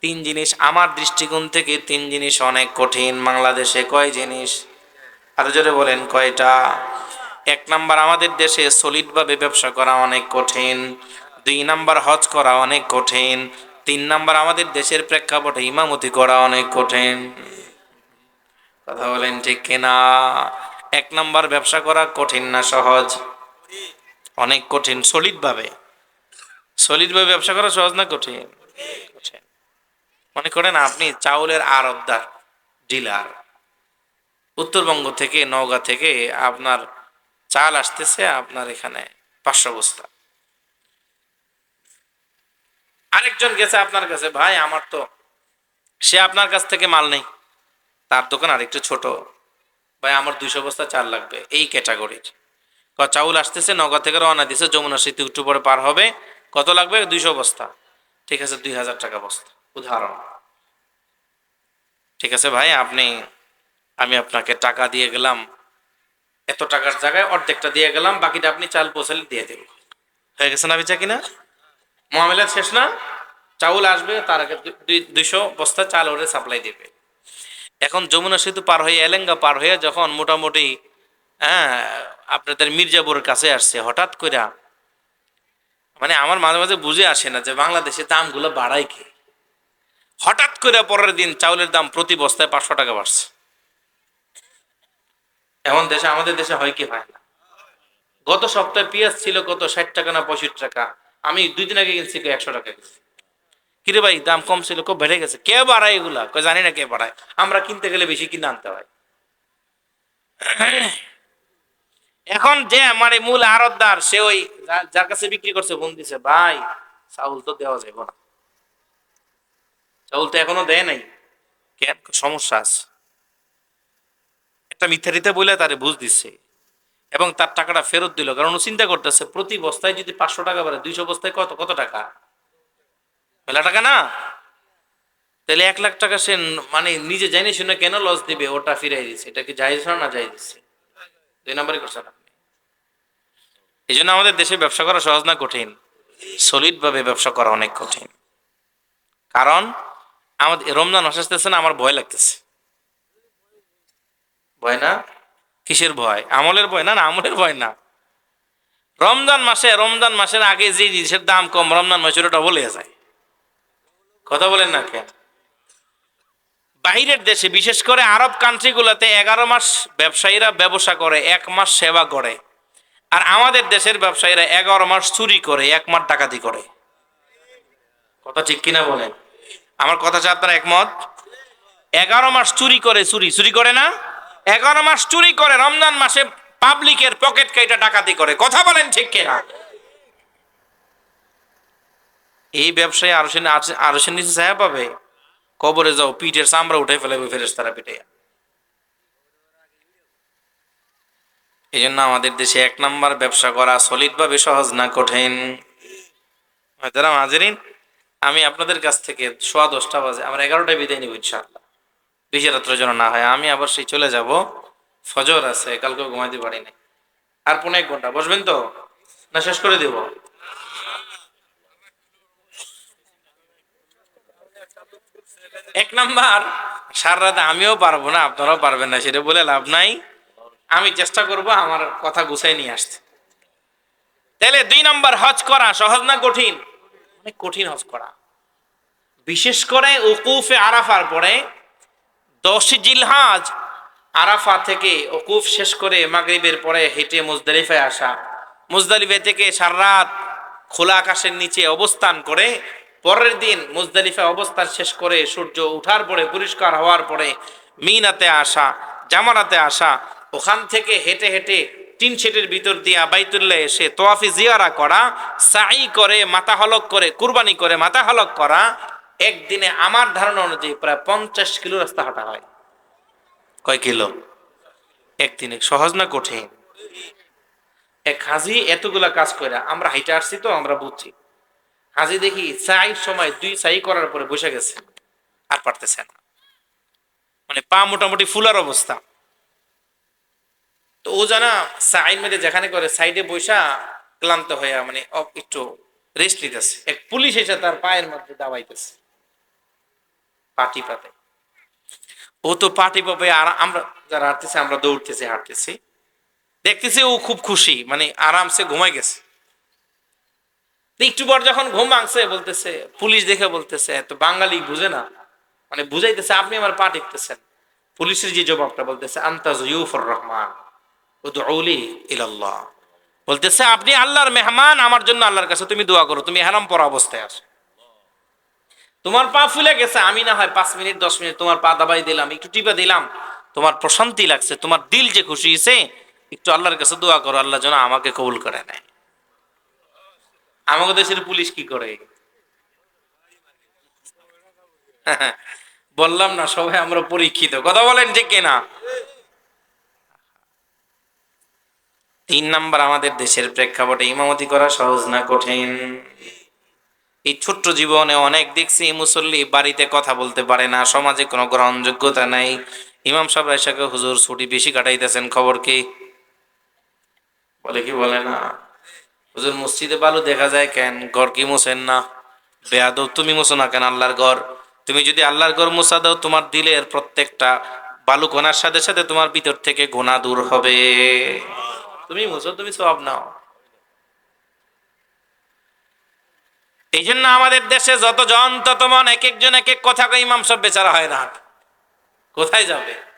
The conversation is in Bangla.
তিন জিনিস আমার দৃষ্টিকোণ থেকে তিন জিনিস অনেক কঠিন। বাংলাদেশে কয় জিনিস? আর জোরে বলেন, কয়টা? এক নাম্বার, আমাদের দেশে সলিডভাবে ব্যবসা করা অনেক কঠিন। দুই নাম্বার, হজ করা অনেক কঠিন। তিন নাম্বার, আমাদের দেশের প্রেক্ষাপটে ইমামতি করা অনেক কঠিন। কথা বলেন ঠিক কিনা? এক নাম্বার, ব্যবসা করা কঠিন না সহজ? অনেক কঠিন সলিডভাবে সলিডভাবে ব্যবসা করা সহজ না কঠিন? মনে করেন আপনি চাউলের আরবদার, ডিলার। উত্তরবঙ্গ থেকে, নওগাঁ থেকে আপনার চাল আসতেছে আপনার এখানে পাঁচশো বস্তা। আরেকজন গেছে আপনার কাছে, ভাই, আমার তো সে আপনার কাছ থেকে মাল নেই। তার দোকান আরেকটু ছোট। ভাই, আমার দুইশো বস্তা চাল লাগবে। এই ক্যাটাগরির। চাউল আসতেছে নগা থেকে রওনা দিছে, যমুনা সেতু একটু পরে পার হবে। কত লাগবে? দুইশো বস্তা। ঠিক আছে, দুই হাজার টাকা বস্তা। উদাহরণ। ঠিক আছে ভাই, আপনি, আমি আপনাকে টাকা দিয়ে গেলাম, এত টাকার জায়গায় অর্ধেকটা দিয়ে গেলাম, বাকিটা আপনি চাল পৌঁছালে দিয়ে দেব হয়ে গেছে না বিচা কিনা? মহামেলা শেষ না? চাউল আসবে, তার আগে দুইশো বস্তা চাল ওরে সাপ্লাই দেবে। এখন যমুনা সেতু পার হয়ে, এলেঙ্গা পার হয়ে যখন মোটামুটি হ্যাঁ আপনাদের মির্জাপুরের কাছে আসছে, হঠাৎ করে মানে আমার মাঝে মাঝে বুঝে আসে না যে বাংলাদেশে দামগুলো বাড়ায় কি? হঠাৎ করে পরের দিন চাউলের দাম প্রতি বস্তায় পাঁচশো টাকা বাড়ছে। এমন দেশে, আমাদের দেশে হয় কি, হয় না। গত সপ্তাহে পেঁয়াজ ছিল কত, ষাট টাকা না পঁয়ষট্টি টাকা। আমি দুই দিন আগে কিনছি একশো টাকা কিনছি। কিরে ভাই, দাম কম ছিল, খুব বেড়ে গেছে। কে বাড়ায় এগুলা? জানি না কে বাড়ায়। আমরা কিনতে গেলে বেশি কিনে আনতে হয়। এখন যে আমার মূল আরতদার, সে ওই যার কাছে বিক্রি করছে, ফোন দিছে, ভাই, চাউল তো দেওয়া যাবে না। চাউল তো এখনও দেয় নাই। কেন? সমস্যা আছে। একটা মিথ্যারিতে বলে তারে বুঝ দিচ্ছে এবং তার টাকাটা ফেরত দিল। কারণ ও চিন্তা করতেছে, প্রতি বস্তায় যদি পাঁচশো টাকা বাড়ে, দুইশো বস্তায় কত কত টাকা? মেলা টাকা না? তাহলে এক লাখ টাকা সে মানে নিজে জানি শুনে কেন লস দিবে? ওটা ফিরাই দিচ্ছে এটা কি যাই না যাই দিচ্ছে দুই নম্বরই আপনি। এই জন্য আমাদের দেশে ব্যবসা করা সহজ না কঠিন। সলিড ভাবে ব্যবসা করা অনেক কঠিন। কারণ আমাদের, রমজান আসতেছে না, আমার ভয় লাগতেছে। ভয় না? কিসের ভয়? আমলের ভয় না না, আমলের ভয় না। রমজান মাসে, রমজান মাসের আগে যে জিনিসের দাম কম, রমজান মাসের ওটা বলে যায়। কথা বলেন না কেন? বাইরের দেশে, বিশেষ করে আরব কান্ট্রিগুলোতে এগারো মাস ব্যবসায়ীরা ব্যবসা করে, এক মাস সেবা করে। আর আমাদের দেশের ব্যবসায়ীরা এগারো মাস চুরি করে, এক মাস ডাকাতি করে। কথা ঠিক কিনা বলেন? আমার কথা আপনারা একমত? এগারো মাস চুরি করে চুরি চুরি করে না? এগারো মাস চুরি করে রমজান মাসে পাবলিকের পকেট কেটে ডাকাতি করে, কথা বলেন ঠিক কিনা? এই ব্যবসায় আরও সে আরও সে নিচে ছায়া পাবে? কবরে যাও, পিঠের চামড়া উঠে ফেলাবে ফেরেস তারা পিঠে। এই জন্য আমাদের দেশে এক নাম্বার ব্যবসা করা সলিড ভাবে সহজ না কঠিন। যারা মাঝেরিন আমি আপনাদের কাছ থেকে সোয়া দশটা বাজে, আমরা এগারোটায় বিদায় নিব ইনশাআল্লাহ। বেশি রাত্রের জন্য না হয়, আমি আবার সেই চলে যাব। ফজর আছে কালকে ঘুমাইতে পারি নাই। আর পনেরো এক ঘণ্টা, বসবেন তো? না, শেষ করে দেব। এক নাম্বার, সারা রাত আমিও পারব না, আপনারাও পারবেন না, সেটা বলে লাভ নাই। আমি চেষ্টা করব আমার কথা গুছাই নিয়ে আসতে। তাহলে দুই নাম্বার, হজ করা সহজ না কঠিন? অনেক কঠিন হজ করা। বিশেষ করে উকুফে আরাফার পরে দশ জিলহাজ আরাফা থেকে উকুফ শেষ করে মাগরিবের পরে হেঁটে মুজদালিফায় আসা। মুজদালিফে থেকে সারা রাত খোলা আকাশের নিচে অবস্থান করে পরের দিন মুজদালিফা অবস্থান শেষ করে সূর্য উঠার পরে পরিষ্কার হওয়ার পরে মিনাতে আসা, জামানাতে আসা, ওখান থেকে হেঁটে হেঁটে তিন সেটের ভিতর দিয়া বাইতুল্লাহ এসে তোয়াফি জিয়ারা করা সাই করে, মাথা হলক করে, কুরবানি করে, মাথা হলক করা, একদিনে আমার ধারণা অনুযায়ী প্রায় পঞ্চাশ কিলো রাস্তা হাঁটা হয়। কয় কিলো? একদিনে সহজ না কঠিন? এক হাজি এতগুলা কাজ করে আমরা হাইটে আসছি তো, আমরা বুঝছি। হাজি দেখি চাই সময় দুই চাই করার পরে বসে গেছে, আর পারতেছে না। মানে পা মোটামুটি ফুলার অবস্থা। তো ও জানা সাইড মেরে যেখানে করে সাইডে বৈশা ক্লান্ত হইয়া মানে একটু রেস্ট নিতেছে। এক পুলিশ এসে তার পায়ের মধ্যে দাবাইতেছে। পাটি পাতে। ও তো পাটি পাবে আর আমরা যারা হাঁটতেছি, আমরা দৌড়তেছি, হাঁটতেছি। দেখতেছি ও খুব খুশি মানে আরামসে ঘুমাই গেছে। একটু পর যখন ঘুম ভাঙছে, বলতেছে, পুলিশ দেখে বলতেছে তো বাঙালি বুঝে না। মানে বুঝাইতেছে, আপনি আমার পা টিপতেছেন। পুলিশের যে জবাবটা বলতেছে আন্তাজ ইউফর রহমান। বলতেছে, আপনি আল্লাহর মেহমান, আমার জন্য আল্লাহর কাছে তুমি দোয়া করো, তুমি অবস্থায় তোমার পা ফুলে গেছে, আমি না হয় পাঁচ মিনিট, দশ মিনিট তোমার পা দাবাই দিলাম, একটু দিলাম, তোমার প্রশান্তি লাগছে, তোমার দিল যে খুশি হয়েছে একটু আল্লাহর কাছে দোয়া করো, আল্লাহ যেন আমাকে কবুল করে নেয়। আমাদের দেশের পুলিশ কি করে? বললাম না, সবাই আমরা পরীক্ষিত। কথা বলেন ঠিক কিনা? তিন নাম্বার আমাদের দেশের প্রেক্ষাপটে ইমামতি করা সহজ না কঠিন? এই ছোট্ট জীবনে অনেক দেখছি মুসল্লি বাড়িতে কথা বলতে পারে না, সমাজে কোনো গ্রহণযোগ্যতা নাই। ইমাম সাহেব এসাকে হুজুর ছুটি বেশি কাটাইতেছেন, খবর কি? বলে কি বলে না? হুজুর মসজিদে বালু দেখা যায় কেন? ঘর কি মুছেন না? বেয়াদব তুমি মুছো না কেন আল্লাহর ঘর? তুমি যদি আল্লাহর ঘর মুছা দাও, তোমার দিলের প্রত্যেকটা বালু গোনার সাথে সাথে তোমার ভিতর থেকে গোনা দূর হবে। তুমি মুছো তুমি সব নাও। এই জন্য আমাদের দেশে যতজন তত মন এক একজন এক এক কথা ইমাম সব বেচারা হয় না। কোথায় যাবে?